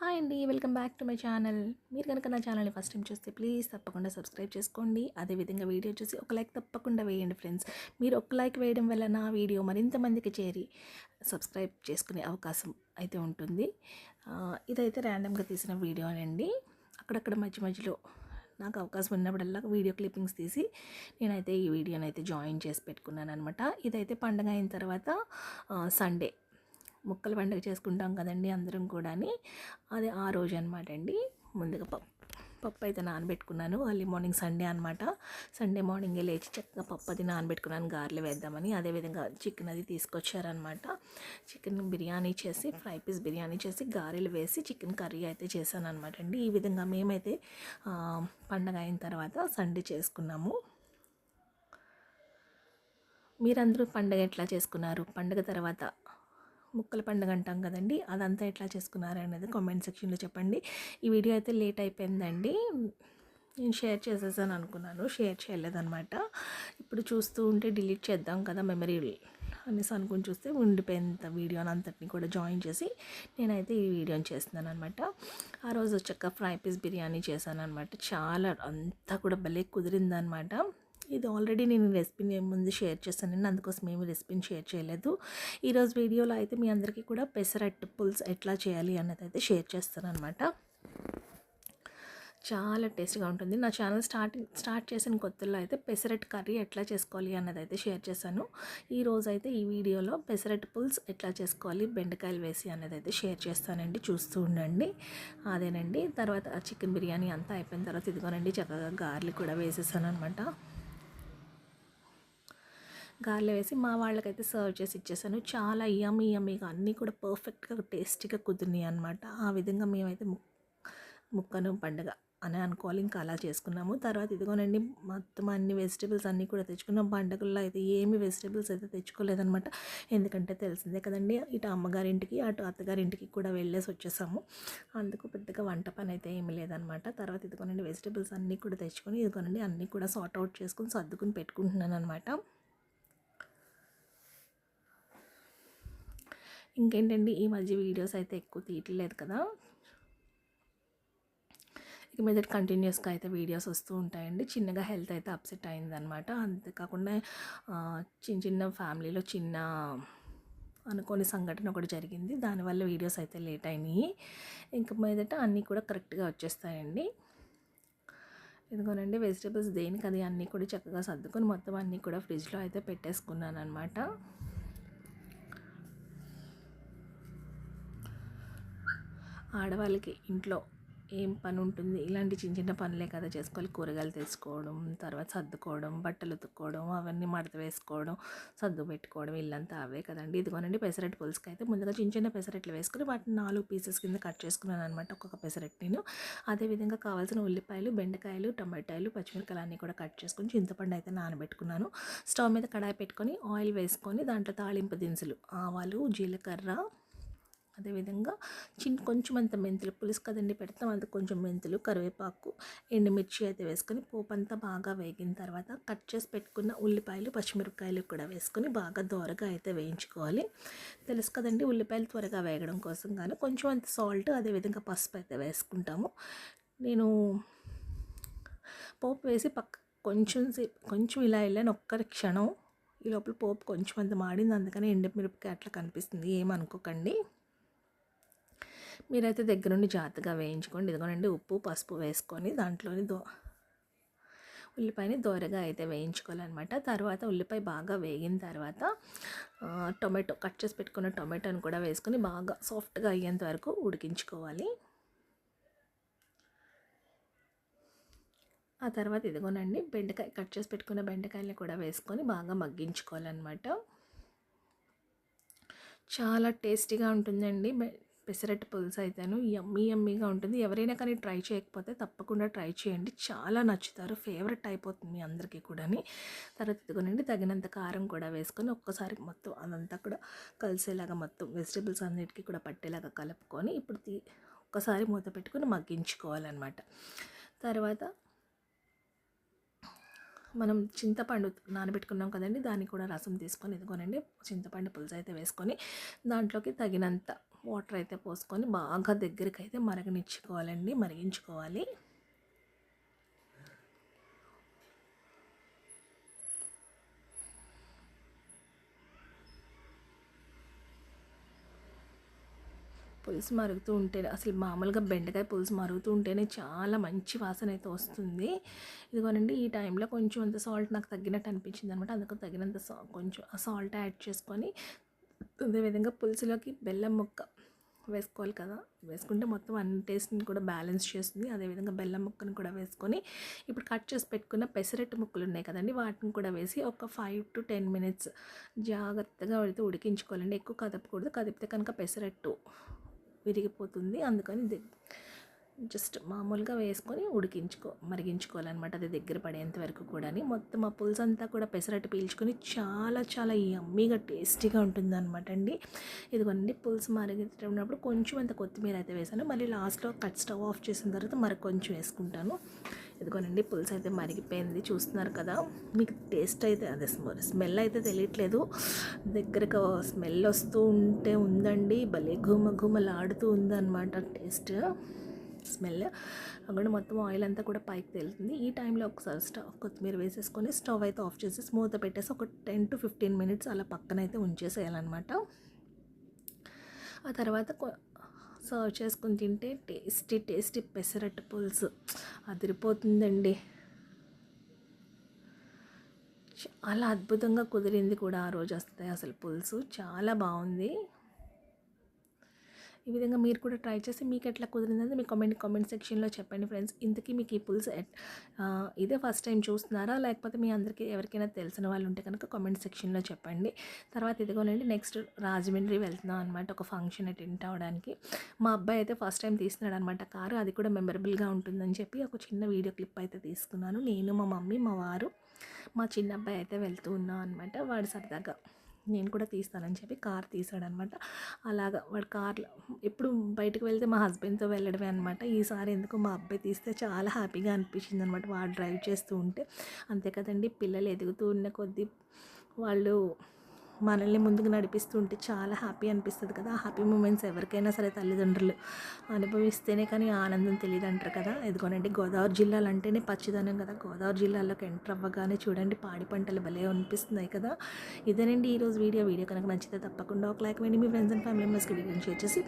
Hi అండి welcome back to my channel. మీరు కనుక నా ఛానల్ని ఫస్ట్ టైం చూస్తే ప్లీజ్ తప్పకుండా సబ్స్క్రైబ్ చేసుకోండి. అదేవిధంగా వీడియో చూసి ఒక లైక్ తప్పకుండా వేయండి ఫ్రెండ్స్. మీరు ఒక లైక్ వేయడం వల్ల నా వీడియో మరింత మందికి చేరి సబ్స్క్రైబ్ చేసుకునే అవకాశం అయితే ఉంటుంది. ఇదైతే ర్యాండమ్గా తీసిన వీడియో అండి అక్కడక్కడ మధ్య మధ్యలో నాకు అవకాశం ఉన్నప్పుడల్లా వీడియో క్లిప్పింగ్స్ తీసి నేనైతే ఈ వీడియోని అయితే జాయిన్ చేసి పెట్టుకున్నాను అనమాట ఇదైతే పండగ అయిన తర్వాత సండే ముక్కల పండుగ చేసుకుంటాం కదండి అందరం కూడా అది ఆ రోజు అనమాట అండి. ముందుగా పప్పు పప్పు అయితే నానబెట్టుకున్నాను. అర్లీ మార్నింగ్ సండే అనమాట సండే మార్నింగే లేచి చక్కగా పప్పు అది నానబెట్టుకున్నాను. గారెలు వేద్దామని. అదేవిధంగా చికెన్ అది తీసుకొచ్చారనమాట చికెన్ బిర్యానీ చేసి ఫ్రై పీస్ బిర్యానీ చేసి గారెలు వేసి చికెన్ కర్రీ అయితే చేశాను అనమాట అండి. ఈ విధంగా మేమైతే పండగ అయిన తర్వాత సండే చేసుకున్నాము. మీరందరూ పండగ ఎట్లా చేసుకున్నారు? పండగ తర్వాత ముక్కల పండుగ అంటాం కదండి అదంతా ఎట్లా చేసుకున్నారు అనేది కామెంట్ సెక్షన్లో చెప్పండి. ఈ వీడియో అయితే లేట్ అయిపోయిందండి. నేను షేర్ చేసేసాను అనుకున్నాను షేర్ చేయలేదనమాట ఇప్పుడు చూస్తూ ఉంటే డిలీట్ చేద్దాం కదా మెమరీ అనేసి అనుకుని చూస్తే ఉండిపోయేంత వీడియోని అంతటిని కూడా జాయిన్ చేసి నేనైతే ఈ వీడియోని చేస్తున్నాను అనమాట ఆ రోజు వచ్చాక ఫ్రై పీస్ బిర్యానీ చేశాను అనమాట చాలా అంతా కూడా భలే కుదిరిందనమాట ఇది ఆల్రెడీ నేను రెసిపీని ముందు షేర్ చేశానండి అందుకోసం ఏమి రెసిపీని షేర్ చేయలేదు. ఈరోజు వీడియోలో అయితే మీ అందరికీ కూడా పెసరట్టు పుల్స్ ఎట్లా చేయాలి అన్నది అయితే షేర్ చేస్తాను అనమాట చాలా టేస్ట్గా ఉంటుంది. నా ఛానల్ స్టార్టింగ్ స్టార్ట్ చేసిన కొత్తలో అయితే పెసరట్ కర్రీ ఎట్లా చేసుకోవాలి అన్నది అయితే షేర్ చేశాను. ఈరోజు అయితే ఈ వీడియోలో పెసరట్ పుల్స్ ఎట్లా చేసుకోవాలి బెండకాయలు వేసి అన్నది అయితే షేర్ చేస్తానండి. చూస్తూ ఉండండి. అదేనండి. తర్వాత చికెన్ బిర్యానీ అంతా అయిపోయిన తర్వాత ఇదిగోనండి చక్కగా గార్లిక్ కూడా వేసేసాను అనమాట గార్లు వేసి మా వాళ్ళకైతే సర్వ్ చేసి ఇచ్చేసాను. చాలా యమ్మీ యమ్మీగా అన్నీ కూడా పర్ఫెక్ట్గా టేస్టీగా కుదిరినాయి అనమాట ఆ విధంగా మేమైతే ముక్కను పండుగ అని అనుకోవాలి. ఇంకా అలా చేసుకున్నాము. తర్వాత ఇదిగోనండి మొత్తం అన్ని వెజిటేబుల్స్ అన్నీ కూడా తెచ్చుకున్నాం. పండగల్లో అయితే ఏమి వెజిటేబుల్స్ అయితే తెచ్చుకోలేదనమాట ఎందుకంటే తెలిసిందే కదండి ఇటు అమ్మగారింటికి అటు అత్తగారింటికి కూడా వెళ్ళేసి వచ్చేసాము. అందుకు పెద్దగా వంట పని అయితే ఏమి లేదనమాట తర్వాత ఇదిగోనండి వెజిటేబుల్స్ అన్నీ కూడా తెచ్చుకొని ఇదిగోనండి అన్నీ కూడా సార్ట్ అవుట్ చేసుకుని సర్దుకుని పెట్టుకుంటున్నాను అనమాట ఇంకేంటండి? ఈ మధ్య వీడియోస్ అయితే ఎక్కువ తీయట్లేదు కదా. ఇక మీద కంటిన్యూస్గా అయితే వీడియోస్ వస్తూ ఉంటాయండి. చిన్నగా హెల్త్ అయితే అప్సెట్ అయిందనమాట అంతేకాకుండా చిన్న చిన్న ఫ్యామిలీలో చిన్న అనుకోని సంఘటన ఒకటి జరిగింది. దానివల్ల వీడియోస్ అయితే లేట్ అయినాయి. ఇంక మీదట అన్నీ కూడా కరెక్ట్గా వచ్చేస్తాయండి. ఇదిగోనండి వెజిటేబుల్స్ దేనికి అది అన్నీ కూడా చక్కగా సర్దుకొని మొత్తం అన్నీ కూడా ఫ్రిడ్జ్లో అయితే పెట్టేసుకున్నాను అనమాట ఆడవాళ్ళకి ఇంట్లో ఏం పని ఉంటుంది ఇలాంటి చిన్న చిన్న పనులే కదా చేసుకోవాలి. కూరగాయలు తెచ్చుకోవడం తర్వాత సర్దుకోవడం బట్టలు ఉతుక్కోవడం అవన్నీ మడత వేసుకోవడం సర్దు పెట్టుకోవడం ఇల్లంతా అవే కదండి. ఇదిగోనండి పెసరట్టు పులుసుకి అయితే ముందుగా చిన్న చిన్న పెసరట్లు వేసుకుని వాటిని నాలుగు పీసెస్ కింద కట్ చేసుకున్నాను అనమాట ఒక్కొక్క పెసరట్టు నేను. అదేవిధంగా కావాల్సిన ఉల్లిపాయలు బెండకాయలు టమాటాలు పచ్చిమిరకాయలు అన్నీ కూడా కట్ చేసుకొని చింతపండు అయితే నానబెట్టుకున్నాను. స్టవ్ మీద కడాయి పెట్టుకొని ఆయిల్ వేసుకొని దాంట్లో తాళింపు దినుసులు ఆవాలు జీలకర్ర అదేవిధంగా చిన్న కొంచెం అంత మెంతులు పులుసు కదండి పెడతాం. అంత కొంచెం మెంతులు కరివేపాకు ఎండుమిర్చి అయితే వేసుకొని పోపు అంతా బాగా వేగిన తర్వాత కట్ చేసి పెట్టుకున్న ఉల్లిపాయలు పచ్చిమిరపకాయలు కూడా వేసుకొని బాగా దోరగా అయితే వేయించుకోవాలి. తెలుసు కదండి ఉల్లిపాయలు త్వరగా వేగడం కోసం కానీ కొంచెం అంత సాల్ట్ అదేవిధంగా పసుపు అయితే వేసుకుంటాము. నేను పోపు వేసి పక్క కొంచెం సేపు కొంచెం ఇలా వెళ్ళాను ఒక్క క్షణం. ఈ లోపల పోపు కొంచెం అంత మాడింది అందుకని ఎండుమిరపకాయ అట్లా కనిపిస్తుంది. ఏమనుకోకండి మీరైతే దగ్గరుండి జాగ్రత్తగా వేయించుకోండి. ఇదిగోనండి ఉప్పు పసుపు వేసుకొని దాంట్లోని దో ఉల్లిపాయని దోరగా అయితే వేయించుకోవాలన్నమాట. తర్వాత ఉల్లిపాయ బాగా వేగిన తర్వాత టొమాటో కట్ చేసి పెట్టుకున్న టొమాటోని కూడా వేసుకొని బాగా సాఫ్ట్గా అయ్యేంత వరకు ఉడికించుకోవాలి. ఆ తర్వాత ఇదిగోనండి బెండకాయ కట్ చేసి పెట్టుకున్న బెండకాయలు కూడా వేసుకొని బాగా మగ్గించుకోవాలన్నమాట. చాలా టేస్టీగా ఉంటుందండి. పెసరట్టు పులుసు అయితేను యమ్మీ యమ్మీగా ఉంటుంది. ఎవరైనా కానీ ట్రై చేయకపోతే తప్పకుండా ట్రై చేయండి. చాలా నచ్చుతారు. ఫేవరెట్ అయిపోతుంది మీ అందరికీ కూడాని. తర్వాత ఇదిగోనండి తగినంత కారం కూడా వేసుకొని ఒక్కసారి మొత్తం అదంతా కూడా కలిసేలాగా మొత్తం వెజిటేబుల్స్ అన్నిటికీ కూడా పట్టేలాగా కలుపుకొని ఇప్పుడు తీ ఒక్కసారి మూత పెట్టుకొని మగ్గించుకోవాలన్నమాట. తర్వాత మనం చింతపండు నానబెట్టుకున్నాం కదండి దాన్ని కూడా రసం తీసుకొని ఇదిగోనండి చింతపండు పులుసు అయితే వేసుకొని దాంట్లోకి తగినంత వాటర్ అయితే పోసుకొని బాగా దగ్గరికి అయితే మరగనిచ్చుకోవాలండి మరిగించుకోవాలి. పులుసు మరుగుతూ ఉంటే అసలు మామూలుగా బెండకాయ పులుసు మరుగుతూ ఉంటేనే చాలా మంచి వాసన అయితే వస్తుంది. ఇదిగోనండి ఈ టైంలో కొంచెం అంత సాల్ట్ నాకు తగ్గినట్టు అనిపించింది అనమాట. అందుకు తగినంత సా కొంచెం సాల్ట్ యాడ్ చేసుకొని అదేవిధంగా పులుసులోకి బెల్లం ముక్క వేసుకోవాలి కదా. వేసుకుంటే మొత్తం అన్ని టేస్ట్ని కూడా బ్యాలెన్స్ చేస్తుంది. అదేవిధంగా బెల్లం ముక్కను కూడా వేసుకొని ఇప్పుడు కట్ చేసి పెట్టుకున్న పెసరట్టు ముక్కలు ఉన్నాయి కదండి వాటిని కూడా వేసి ఒక ఫైవ్ టు టెన్ మినిట్స్ జాగ్రత్తగా అయితే ఉడికించుకోవాలండి. ఎక్కువ కదపకూడదు. కదిపితే కనుక పెసరట్టు విరిగిపోతుంది. అందుకని జస్ట్ మామూలుగా వేసుకొని ఉడికించుకో మరిగించుకోవాలన్నమాట అది దగ్గర పడేంత వరకు కూడా మొత్తం ఆ పులుసు అంతా కూడా పెసరట్టు పీల్చుకొని చాలా చాలా యమ్మీగా టేస్టీగా ఉంటుందన్నమాట అండి. ఇదిగోండి పులుసు మరిగేటప్పుడు కొంచెం అంత కొత్తిమీర అయితే వేసాను. మళ్ళీ లాస్ట్లో కట్ స్టవ్ ఆఫ్ చేసిన తర్వాత మరి కొంచెం వేసుకుంటాను. ఇదిగోనండి పులుసు అయితే మరిగిపోయింది. చూస్తున్నారు కదా మీకు టేస్ట్ అయితే అదే స్మెల్ అయితే తెలియట్లేదు. దగ్గరకు స్మెల్ వస్తూ ఉంటే ఉందండి. భలే ఘుమ ఘుమలాడుతూ ఉందన్నమాట టేస్ట్ స్మెల్. అక్కడ మొత్తం ఆయిల్ అంతా కూడా పైకి తేలుతుంది. ఈ టైంలో ఒకసారి స్టవ్ కొత్తిమీర వేసేసుకొని స్టవ్ అయితే ఆఫ్ చేసి స్మూత్ పెట్టేసి ఒక టెన్ టు ఫిఫ్టీన్ మినిట్స్ అలా పక్కన అయితే ఉంచేసేయాలన్నమాట. ఆ తర్వాత సర్వ్ చేసుకుని తింటే టేస్టీ టేస్టీ పెసరట్టు పులుసు. అదిరిపోతుందండి. చాలా అద్భుతంగా కుదిరింది కూడా ఆ రోజు వస్తాయి అసలు పులుసు. చాలా బాగుంది. ఈ విధంగా మీరు కూడా ట్రై చేసి మీకు ఎట్లా కుదిరిందని మీ కామెంట్ కామెంట్ సెక్షన్లో చెప్పండి ఫ్రెండ్స్. ఇంతకీ మీకు ఈ పులుసు ఇదే ఫస్ట్ టైం చూస్తున్నారా? లేకపోతే మీ అందరికీ ఎవరికైనా తెలిసిన వాళ్ళు ఉంటే కనుక కామెంట్ సెక్షన్లో చెప్పండి. తర్వాత ఇదిగోనండి నెక్స్ట్ రాజమండ్రి వెళ్తున్నాం అనమాట ఒక ఫంక్షన్ అటెండ్ అవ్వడానికి. మా అబ్బాయి అయితే ఫస్ట్ టైం తీస్తున్నాడు అనమాట కారు. అది కూడా మెమరబుల్గా ఉంటుందని చెప్పి ఒక చిన్న వీడియో క్లిప్ అయితే తీసుకున్నాను. నేను మా మమ్మీ మా వారు మా చిన్న అబ్బాయి అయితే వెళ్తూ ఉన్నాం అనమాట వాడు సరదాగా నేను కూడా తీస్తానని చెప్పి కార్ తీసాడనమాట అలాగా వాడు కార్లో ఎప్పుడు బయటకు వెళ్తే మా హస్బెండ్తో వెళ్ళడమే అనమాట. ఈసారి ఎందుకు మా అబ్బాయి తీస్తే చాలా హ్యాపీగా అనిపించింది అనమాట వాడు డ్రైవ్ చేస్తూ ఉంటే. అంతే కదండి పిల్లలు ఎదుగుతూ ఉన్న కొద్దీ వాళ్ళు మనల్ని ముందుకు నడిపిస్తుంటే చాలా హ్యాపీ అనిపిస్తుంది కదా. ఆ హ్యాపీ మూమెంట్స్ ఎవరికైనా సరే తల్లిదండ్రులు అనుభవిస్తేనే కానీ ఆనందం తెలియదు అంటారు కదా. ఎదుగోనండి గోదావరి జిల్లాలు అంటేనే పచ్చిదనం కదా. గోదావరి జిల్లాలోకి ఎంటర్ అవ్వగానే చూడండి పాడి పంటలు భలే అనిపిస్తున్నాయి కదా. ఇదేనండి ఈరోజు వీడియో. వీడియో కనుక నచ్చితే తప్పకుండా ఒక లైక్ వేయండి. మీ ఫ్రెండ్స్ అండ్ ఫ్యామిలీ మెంబర్స్కి వీడియో షేర్ చేసి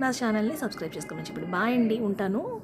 నా ఛానల్ని సబ్స్క్రైబ్ చేసుకోమని చెప్పండి. బాయ్ అండి ఉంటాను.